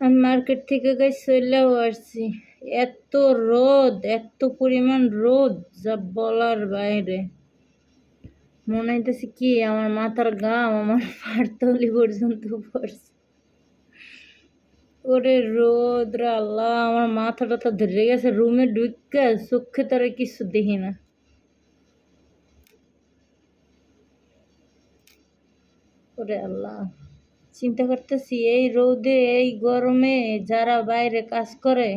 আমি মার্কেট থেকে গাই চলেও আসছি। এত রোদ, এত পরিমাণ রোদ, যা বলার বাইরে। মনে হইতেছে কি, আমার মাথার গাম আমার পাড়তলি পর্যন্ত পড়ছে। ওরে রোদ রে আল্লাহ, আমার মাথা টাথা ধরে গেছে, রুমে ঢুকে চোখে তারা কিছু দেখি না। ওরে আল্লাহ। চিন্তা করতেছি, এই রোদে, এই গরমে যারা বাইরে কাজ করে,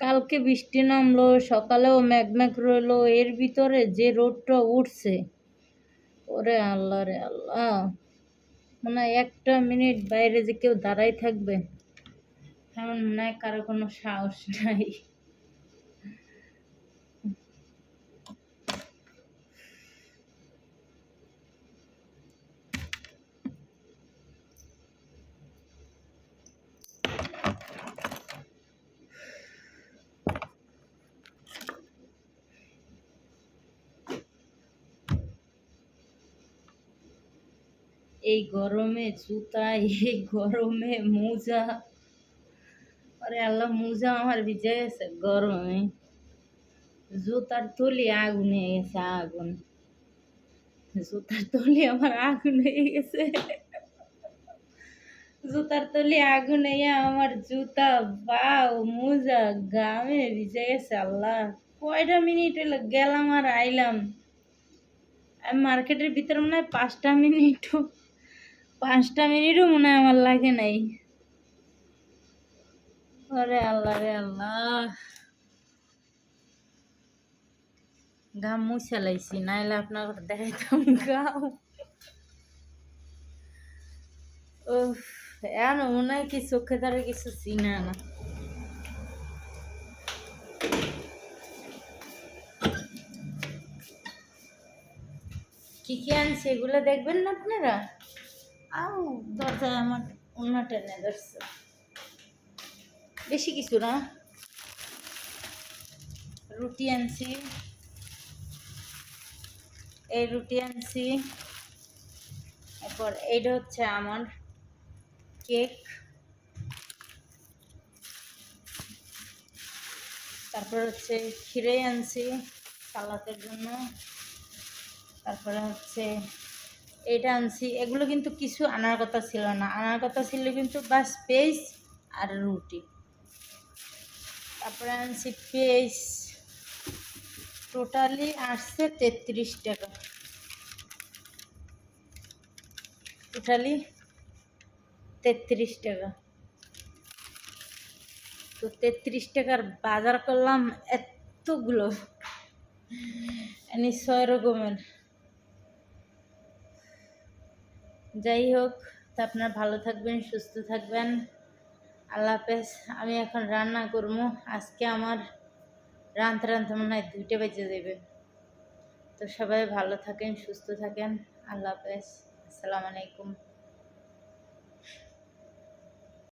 কালকে বৃষ্টি নামলো, সকালেও ম্যাগ রইল, এর ভিতরে যে রোদটা উঠছে, ওরে আল্লাহ রে আল্লাহ, মনে একটা মিনিট বাইরে যে কেউ দাঁড়াই থাকবে এমন মনে হয় কারও কোনো সাহস নাই। এই গরমে জুতা, এই গরমে মোজা। আরে আল্লাহ, মোজা আমার ভিজে গেছে গরমে। জুতার তলি আগুন হয়ে গেছে, আগুন। জুতার তলি আমার আগুন হয়ে গেছে। জুতার তলি আগুন আমার জুতা, বাও, মোজা, গামে ভিজে গেছে আল্লাহ। কয়টা মিনিট হলো গেলাম আর আইলাম। মার্কেটের ভিতরে মনে হয় পাঁচটা মিনিটও পাঁচটা মিনিটও মনে হয় আমার লাগে নাই। ওরে আল্লাহ রে আল্লাহ। ঘাম মুছে লাইছি, নাইলে আপনার দেখাইতাম গাও ও এন মনে হয় কি চোখে তারা কিছু চিনা না। কি কি আনছে, এগুলো দেখবেন না আপনারা? আও, দরজায় আমার অন্য টেনে ধরছে। বেশি কিছু না। রুটি আনছি। এই রুটি আনছি। এরপর এইটা হচ্ছে আমার কেক। তারপর হচ্ছে ক্ষীরে আনছি সালাতের জন্য। তারপরে হচ্ছে এটা আনছি। এগুলো কিন্তু কিছু আনার কথা ছিল না। আনার কথা ছিল কিন্তু বাস পেজ আর রুটি। তারপরে আনছি পেজ টোটালি আসছে তেত্রিশ টাকা। টোটালি তেত্রিশ টাকা। তো তেত্রিশ টাকার বাজার করলাম এতগুলো। ছয় রকমের যাই হোক, তা আপনারা ভালো থাকবেন, সুস্থ থাকবেন। আল্লাহ হাফেজ, আমি এখন রান্না করব। আজকে আমার রাঁধতে রাঁধতে মনে হয় দুইটা বেজে দেবে তো সবাই ভালো থাকেন, সুস্থ থাকেন। আল্লাহ হাফেজ, আসসালামু আলাইকুম।